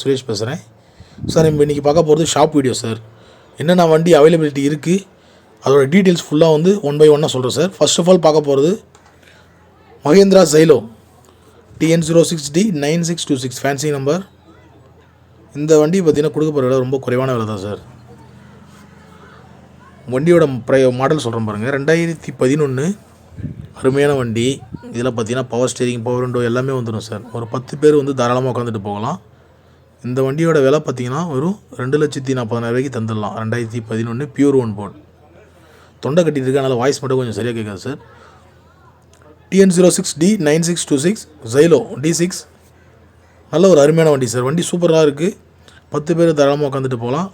சுரேஷ் பேசுகிறேன் சார் நம்ம இன்றைக்கி பார்க்க போகிறது ஷாப் வீடியோ சார். என்னென்ன வண்டி அவைலபிலிட்டி இருக்குது அதோட டீட்டெயில்ஸ் ஃபுல்லாக வந்து ஒன் பை ஒன்னாக சொல்கிறேன் சார். ஃபர்ஸ்ட் ஆஃப் ஆல் பார்க்க போகிறது Mahindra Xylo TN zero six D nine six two six fancy number இந்த வண்டி பார்த்திங்கன்னா கொடுக்க போகிற விலை ரொம்ப குறைவான விலை தான் சார். வண்டியோட ப்ரை மாடல் சொல்கிறேன் பாருங்கள் ரெண்டாயிரத்தி பதினொன்று அருமையான வண்டி. இதில் பார்த்தீங்கன்னா பவர் ஸ்டீரிங் பவர் விண்டோ எல்லாமே வந்துடும் சார். ஒரு பத்து பேர் வந்து தாராளமாக உட்காந்துட்டு போகலாம். இந்த வண்டியோட விலை பார்த்தீங்கன்னா வெறும் ரெண்டு லட்சத்தி நாற்பதாயிரம் ரூபாய்க்கு தந்துடலாம். ரெண்டாயிரத்தி பதினொன்று பியூர் ஒன் போர்ட் தொண்டை கட்டிட்டு அதனால் வாய்ஸ் மட்டும் கொஞ்சம் சரியாக கேட்காது sir TN zero six D nine six two six Xylo D six நல்ல ஒரு அருமையான வண்டி சார் வண்டி சூப்பராக இருக்குது பத்து பேர் தாராளமாக உட்காந்துட்டு போகலாம்.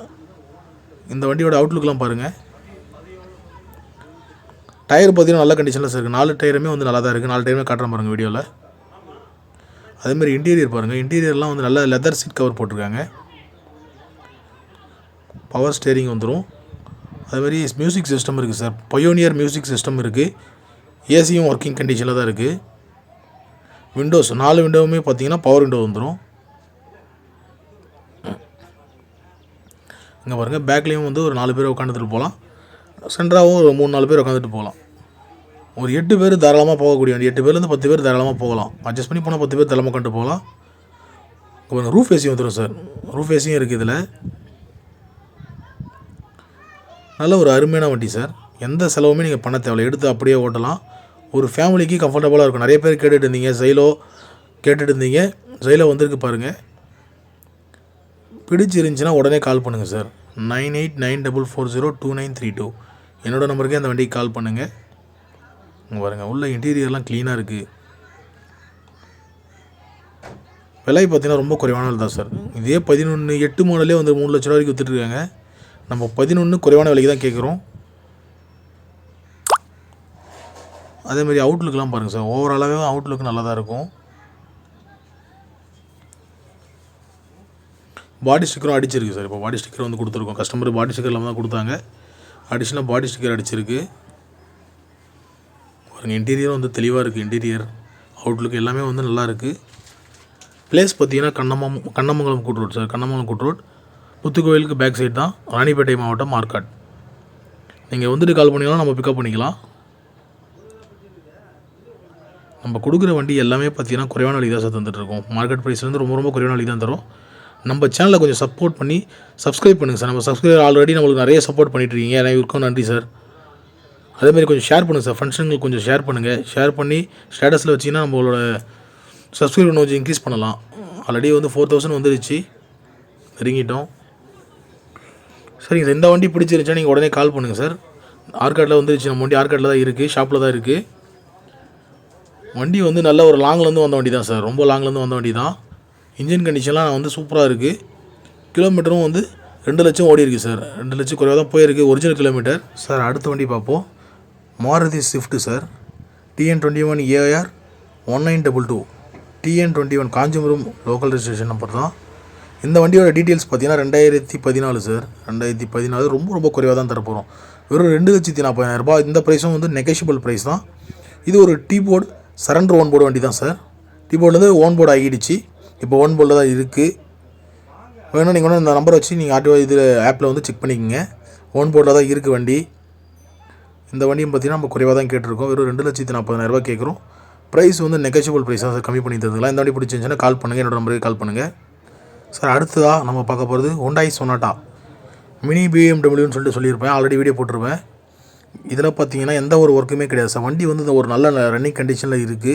இந்த வண்டியோட அவுட்லுக்கெலாம் பாருங்கள் டயர் பார்த்தீங்கன்னா நல்ல கண்டிஷனில் சார் இருக்குது நாலு டயருமே வந்து நல்லா தான் இருக்குது நாலு டயருமே காட்டுறேன் பாருங்கள் வீடியோவில் அதேமாதிரி இன்டீரியர் பாருங்கள் இன்டீரியர்லாம் வந்து நல்ல லெதர் சீட் கவர் போட்டிருக்காங்க. பவர் ஸ்டேரிங் வந்துடும் அதுமாதிரி மியூசிக் சிஸ்டம் இருக்குது சார் பயோனியர் மியூசிக் சிஸ்டம் இருக்குது ஏசியும் ஒர்க்கிங் கண்டிஷனில் தான் இருக்குது விண்டோஸ் நாலு விண்டோவுமே பார்த்தீங்கன்னா பவர் விண்டோ வந்துடும் இங்கே பாருங்கள் பேக்லேயும் வந்து ஒரு நாலு பேர் உட்காந்துட்டு போகலாம். சென்டராகவும் ஒரு மூணு நாலு பேர் உட்காந்துட்டு போகலாம். ஒரு எட்டு பேர் தாராளமாக போகக்கூடிய வண்டி. எட்டு பேர்லேருந்து பத்து பேர் தாராளமாக போகலாம். அட்ஜஸ்ட் பண்ணி போனால் பத்து பேர் தாராளமாக கொண்டு போகலாம். கொஞ்சம் ரூஃப் ஏசியும் வந்துடும் சார் ரூஃப் ஏசியும் இருக்குது இதில். நல்ல ஒரு அருமையான வண்டி சார் எந்த செலவுமே நீங்கள் பண்ண தேவையில்ல. எடுத்து அப்படியே ஓட்டலாம். ஒரு ஃபேமிலிக்கு கம்ஃபர்டபுளாக இருக்கும். நிறைய பேர் கேட்டுட்டு இருந்தீங்க. ஜெயிலோ கேட்டுட்டு இருந்தீங்க. ஜெயிலோ வந்திருக்கு பாருங்கள் பிடிச்சிருந்துச்சின்னா உடனே கால் பண்ணுங்கள் sir nine eight nine double four zero two nine three two என்னோடய நம்பருக்கே அந்த வண்டிக்கு கால் பண்ணுங்கள் பாருங்கள் உள்ள இன்டீரியர்லாம் க்ளீனாக இருக்குது விலை பார்த்தீங்கன்னா ரொம்ப குறைவான தான் சார் இதே பதினொன்று எட்டு மாடலே வந்து மூணு லட்ச ரூபா வரைக்கும் விற்றுட்ருக்காங்க நம்ம பதினொன்று குறைவான விலைக்கு தான் கேட்குறோம் அதேமாதிரி அவுட்லுக்கெலாம் பாருங்கள் சார் ஓவராலாகவே அவுட்லுக் நல்லா தான் இருக்கும். பாடி ஸ்டிக்கரும் அடிச்சிருக்கு சார் இப்போ பாடி ஸ்டிக்கர் வந்து கொடுத்துருக்கோம். கஸ்டமர் பாடி ஸ்டிக்கர் இல்லாமல் தான் கொடுத்தாங்க. அடிஷ்னலாக பாடி ஸ்டிக்கர் அடிச்சிருக்கு. பாருங்கள் இன்டீரியர் வந்து தெளிவாக இருக்குது இன்டீரியர் அவுட்லுக் எல்லாமே வந்து நல்லா இருக்குது பிளேஸ் பார்த்தீங்கன்னா கண்ணமம் கண்ணமங்கலம் கூட் ரோட் சார் கண்ணமங்கலம் கூட் ரோட் புத்துக்கோயிலுக்கு பேக் சைடு தான் ராணிப்பேட்டை மாவட்டம் மார்க்காட். நீங்கள் வந்துட்டு கால் பண்ணிக்கலாம் நம்ம பிக்கப் பண்ணிக்கலாம். நம்ம கொடுக்குற வண்டி எல்லாமே பார்த்தீங்கன்னா குறைவான வழி தான் சார் தந்துட்டுருக்கோம். மார்க்கெட் ப்ரைஸ் வந்து ரொம்ப ரொம்ப குறைவான வழி தான் தரும். நம்ம சேனலை கொஞ்சம் சப்போர்ட் பண்ணி சப்ஸ்கிரைப் பண்ணுங்கள் சார் நம்ம சப்ஸ்கிரைபர் ஆல்ரெடி நம்மளுக்கு நிறைய சப்போர்ட் பண்ணிட்டு இருக்கீங்க. அனைவருக்கும் நன்றி சார் அதேமாதிரி கொஞ்சம் ஷேர் பண்ணுங்கள் சார் ஃபங்க்ஷனுக்கு கொஞ்சம் ஷேர் பண்ணுங்கள் ஷேர் பண்ணி ஸ்டேட்டஸில் வச்சிங்கன்னா நம்மளோட சப்ஸ்கிரிப்ஷன் கொஞ்சம் இன்க்ரீஸ் பண்ணலாம். ஆல்ரெடி வந்து ஃபோர் தௌசண்ட் வந்துருச்சு. நெருங்கிட்டோம். சரிங்க சார் இந்த வண்டி பிடிச்சிருந்துச்சா நீங்கள் உடனே கால் பண்ணுங்கள் சார் ஆர்காட்டில் வந்துருச்சு. நம்ம வண்டி ஆர்காட்டில் தான் இருக்குது ஷாப்பில் தான் இருக்குது வண்டி வந்து நல்ல ஒரு லாங்லேருந்து வந்த வண்டி தான் சார் ரொம்ப லாங்லேருந்து வந்த வண்டி தான். இன்ஜின் கண்டிஷன்லாம் வந்து சூப்பராக இருக்குது கிலோமீட்டரும் வந்து ரெண்டு லட்சம் ஓடி இருக்குது சார் ரெண்டு லட்சம் குறைவாக தான் போயிருக்கு. ஒரிஜினல் கிலோமீட்டர் சார் அடுத்த வண்டி பார்ப்போம். Maruti Swift sir. TN twenty one AR one nine double two TN twenty one Kanchipuram local registration number தான். இந்த வண்டியோட டீட்டெயில்ஸ் பார்த்தீங்கன்னா ரெண்டாயிரத்தி பதினாலு சார். ரெண்டாயிரத்தி பதினாலு ரொம்ப ரொம்ப குறைவாக தான் தரப்போகிறோம் வெறும் ரெண்டு லட்சத்தி நாற்பதாயிரம் ரூபாய். இந்த ப்ரைஸும் வந்து நெகஷியபிள் ப்ரைஸ் தான். இது ஒரு T board surrender own board வண்டி தான் சார். டீ போர்டுலேருந்து ஓன் போர்டு ஆகிடுச்சு. இப்போ ஓன் போர்டில் தான் இருக்குது வேணும் நீங்கள் வேணும் இந்த நம்பரை வச்சு நீங்கள் ஆட்டோ இது ஆப்பில் வந்து செக் பண்ணிக்கோங்க. ஓன் போர்டில் தான் இருக்குது வண்டி. இந்த வண்டியும் பார்த்தீங்கன்னா நம்ம குறைவாக தான் கேட்டிருக்கோம். வெறும் ரெண்டு லட்சத்தி நாற்பதாயிரம் ரூபாய் கேட்குறோம். ப்ரைஸ் வந்து நெகஷியபிள் ப்ரைஸ் தான் சார் கம்மி பண்ணி தருதுலாம் இந்த வண்டி பிடிச்சிருந்துச்சுன்னா கால் பண்ணுங்கள் என்னோட நம்பருக்கு கால் பண்ணுங்கள் சார் அடுத்ததாக நம்ம பார்க்க போகிறது ஹோண்டாய் சொனாட்டா மினி பிஎம்டபிள்யூன்னு சொல்லிட்டு சொல்லியிருப்பேன். ஆல்ரெடி வீடியோ போட்டிருப்பேன். இதில் பார்த்தீங்கன்னா எந்த ஒரு ஒர்க்குமே கிடையாது சார் வண்டி வந்து இந்த ஒரு நல்ல ரன்னிங் கண்டிஷனில் இருக்குது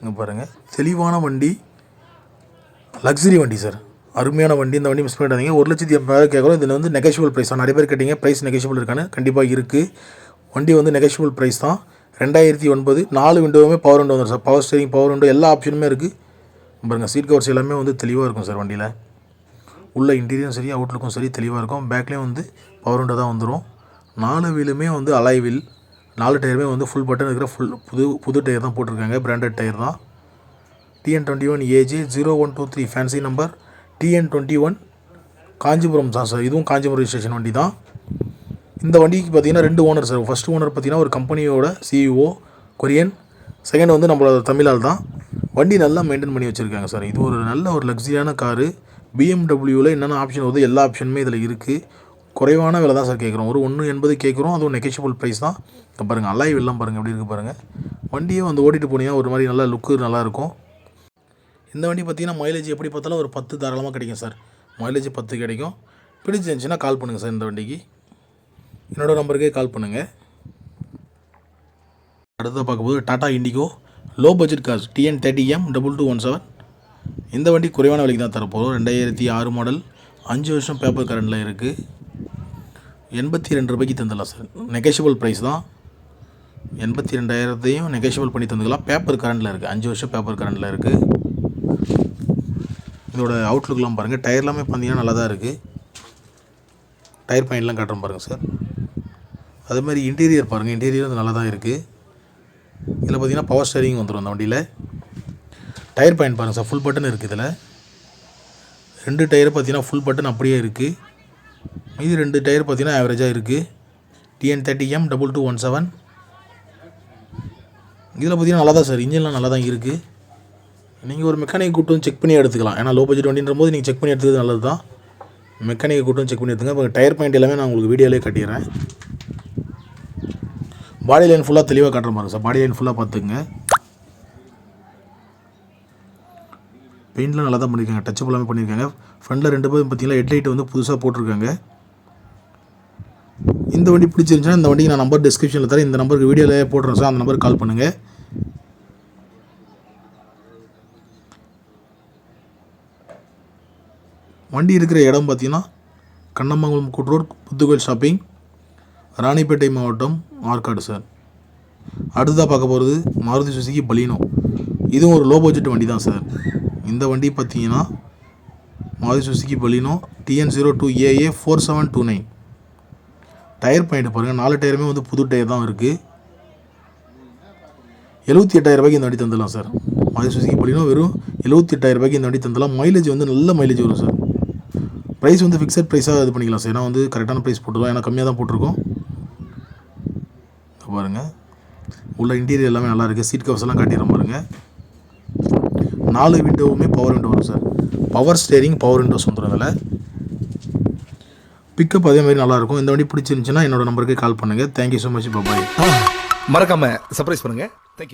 இங்கே பாருங்கள் தெளிவான வண்டி. லக்ஸரி வண்டி சார் அருமையான வண்டி இந்த வண்டி மிஸ் பண்ணிடாதீங்க. ஒரு லட்சத்தி எண்பதாயிரம் கேட்குறோம். இதில் வந்து நெகஷியபிள் ப்ரைஸ் தான். நிறைய பேர் கேட்டீங்க ப்ரைஸ் நெகஷியபிள் இருக்கான்னு. கண்டிப்பாக இருக்குது வண்டி வந்து நெகஷியபிள் ப்ரைஸ் தான். ரெண்டாயிரத்தி ஒன்பது நாலு விண்டோவுமே பவர் விண்டோ வந்துடும் sir power steering power window எல்லா ஆப்ஷனுமே இருக்குது பாருங்கள் சீட் கவர்ஸ் எல்லாமே வந்து தெளிவாக இருக்கும் சார் வண்டியில். உள்ள இன்டீரியரும் சரி அவுட்லுக்கும் சரி தெளிவாக இருக்கும். பேக்லேயும் வந்து பவர் விண்டோ தான் வந்துடும் நாலு வீலுமே வந்து அலாய் வீல் நாலு டயருமே வந்து ஃபுல் பட்டன் இருக்கிற ஃபுல் புது புது டயர் தான் போட்டிருக்காங்க. பிராண்டட் டயர் தான். TN twenty one AJ zero one two three fancy number TN twenty one Kanchipuram தான் சார். இதுவும் காஞ்சிபுரம் ரிஜிஸ்ட்ரேஷன் வண்டி தான் இந்த வண்டிக்கு பார்த்தீங்கன்னா ரெண்டு ஓனர் சார் ஃபர்ஸ்ட் ஓனர் பார்த்தீங்கன்னா ஒரு கம்பெனியோட சிஇஓ கொரியன். செகண்ட் வந்து நம்மளோட தமிழால் தான். வண்டி நல்லா மெயின்டைன் பண்ணி வச்சுருக்காங்க சார் இது ஒரு நல்ல ஒரு லக்ஸரியான காரு பிஎம்டபிள்யூவில் என்னென்ன ஆப்ஷன் வருது எல்லா ஆப்ஷனுமே இதில் இருக்குது குறைவான விலை தான் சார் கேட்குறோம் ஒரு ஒன்று எண்பது கேட்குறோம் அதுவும் நெகோஷியபிள் ப்ரைஸ் தான். இப்போ பாருங்கள் அலைவ் எல்லாம் பாருங்கள் எப்படி இருக்குது பாருங்கள் வண்டியே வந்து ஓட்டிகிட்டு போனீங்கன்னா ஒரு மாதிரி நல்லா லுக்கு நல்லாயிருக்கும் இந்த வண்டி பார்த்தீங்கன்னா மைலேஜ் எப்படி பார்த்தாலும் ஒரு பத்து தாராளமாக கிடைக்கும் சார். மைலேஜ் பத்து கிடைக்கும். பிடிச்சிருந்துச்சின்னா கால் பண்ணுங்கள் சார் இந்த வண்டிக்கு. என்னோடய நம்பருக்கே கால் பண்ணுங்கள் அடுத்ததாக பார்க்கும்போது Tata Indigo low budget gas TN thirty M double two one seven இந்த வண்டி குறைவான விலைக்கு தான் தரப்போகிறோம் ரெண்டாயிரத்தி ஆறு மாடல் அஞ்சு வருஷம் பேப்பர் கரண்டில் இருக்குது எண்பத்தி ரெண்டு ரூபாய்க்கு தந்துடலாம் சார். நெகஷியபிள் ப்ரைஸ் தான். எண்பத்தி ரெண்டாயிரத்தையும் நெகஷியபிள் பண்ணி தந்துக்கலாம். பேப்பர் கரண்டில் இருக்குது அஞ்சு வருஷம் பேப்பர் கரண்டில் இருக்குது இதோட அவுட்லுக்லாம் பாருங்கள் டயர் எல்லாமே பார்த்தீங்கன்னா நல்லா தான் இருக்குது டயர் பாயிண்ட்லாம் காட்டுறோம் பாருங்கள் சார் அதே மாதிரி இன்டீரியர் பாருங்கள் இன்டீரியர் வந்து நல்லா தான் இருக்குது இதில் பார்த்தீங்கன்னா பவர் ஸ்டேரிங் வந்துடும் அந்த வண்டியில். டயர் பாயிண்ட் பாருங்கள் சார் ஃபுல் பட்டன் இருக்குது இதில். ரெண்டு டயர் பார்த்தீங்கன்னா ஃபுல் பட்டன் அப்படியே இருக்குது மீதி ரெண்டு டயர் பார்த்தீங்கன்னா ஆவரேஜாக இருக்குது TN thirty M double two one seven இதில் பார்த்தீங்கன்னா நல்லா தான் சார் இன்ஜின்லாம் நல்லா தான் இருக்குது நீங்கள் ஒரு மெக்கானிக் கூட்டு வந்து செக் பண்ணி எடுத்துக்கலாம். ஏன்னா லோ பட்ஜெட் வண்டின்ற போது நீங்கள் செக் பண்ணி எடுத்துக்கிறது நல்லது தான் மெக்கானிக்கை கூட்டு வந்து செக் பண்ணி எடுத்துங்க. இப்போ டயர் பாயிண்ட் எல்லாமே நான் உங்களுக்கு வீடியோலேயே காட்டிடுறேன். பாடி லைன் ஃபுல்லாக தெளிவாக காட்டுற பாருங்க சார் பாடி லைன் ஃபுல்லாக பார்த்துங்க பெயிண்ட்லாம் நல்லா தான் பண்ணியிருக்காங்க டச்சப் எல்லாமே பண்ணியிருக்காங்க ஃப்ரண்டில் ரெண்டு பேரும் பார்த்தீங்கன்னா ஹெட்லைட் வந்து புதுசாக போட்டிருக்காங்க. இந்த வண்டி பிடிச்சிருந்துச்சுன்னா இந்த வண்டிக்கு நான் நம்பர் டிஸ்கிரிப்ஷனில் தரேன். இந்த நம்பருக்கு வீடியோவில் போடுறேன் சார் அந்த நம்பருக்கு கால் பண்ணுங்கள் வண்டி இருக்கிற இடம் பார்த்தீங்கன்னா கண்ணமங்கலம் குற்றோர் புத்துக்கோயில் ஷாப்பிங் ராணிப்பேட்டை மாவட்டம் ஆற்காடு சார். அடுத்ததாக பார்க்க போகிறது மாருதி சுசுகி பலீனோ. இதுவும் ஒரு லோ பட்ஜெட் வண்டி தான் சார். இந்த வண்டி பார்த்தீங்கன்னா Maruti Suzuki Baleno TN zero two AA four seven two nine tyre point பாருங்கள் நாலு டயருமே வந்து புது டயர் தான் இருக்குது எழுபத்தி எட்டாயிரம் ரூபாய்க்கு இந்த வண்டி தந்துடலாம் சார். மாருதி சுசுகி பலீனோ வெறும் எழுபத்தி எட்டாயிரம் ரூபாய்க்கு இந்த வண்டி தந்துடலாம். மைலேஜ் வந்து நல்ல மைலேஜ் வரும் சார். ப்ரைஸ் வந்து ஃபிக்ஸட் ப்ரைஸாக இது பண்ணிக்கலாம் சார் ஏன்னா வந்து கரெக்டான ப்ரைஸ் போட்டுருக்கோம் ஏன்னா கம்மியாக தான் போட்டிருக்கோம். பாருங்கள் உள்ள இன்டீரியர் எல்லாமே நல்லா இருக்குது சீட் கவர்ஸ் எல்லாம் காட்டிடுறோம் பாருங்கள் நாலு விண்டோவுமே பவர் விண்டோ வரும் sir power steering power windows வந்துடும் அதில் பிக்கப் அதே மாதிரி நல்லாயிருக்கும் இந்த வண்டி பிடிச்சிருந்துச்சுன்னா என்னோட நம்பருக்கு கால் பண்ணுங்கள் தேங்க்யூ ஸோ மச் பாய் மறக்காமல் சர்ப்ரைஸ் பண்ணுங்கள் தேங்க்யூ